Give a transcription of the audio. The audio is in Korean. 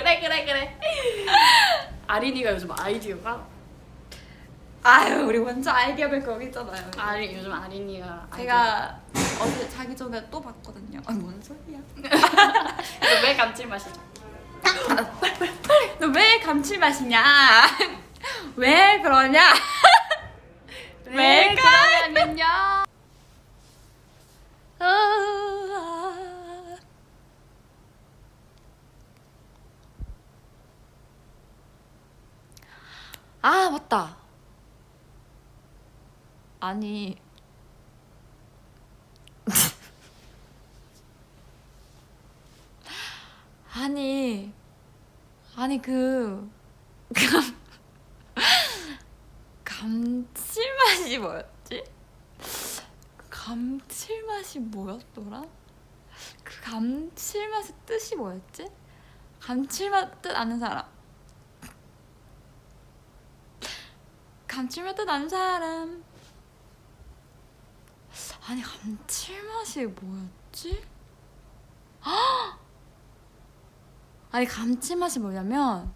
그래 그래 그래. 아린이가 요즘 아이디어가 아유 우리 먼저 아이디어를 거기 있잖아요. 아린 요즘 아린이가 제가 어제 자기 전에 또 봤거든요. 아 뭔 소리야? 아이디어. 왜 감칠맛이죠? 너 왜 감칠맛이냐? 왜 그러냐? 왜가? 그러냐면요. 아 맞다. 아니 아니 아니 그 감, 감칠맛이 뭐였지? 감칠맛이 뭐였더라? 그 감칠맛의 뜻이 뭐였지? 감칠맛 뜻 아는 사람 감칠맛 뜻 아는 사람 아니 감칠맛이 뭐였지? 헉! 아니 감칠맛이 뭐냐면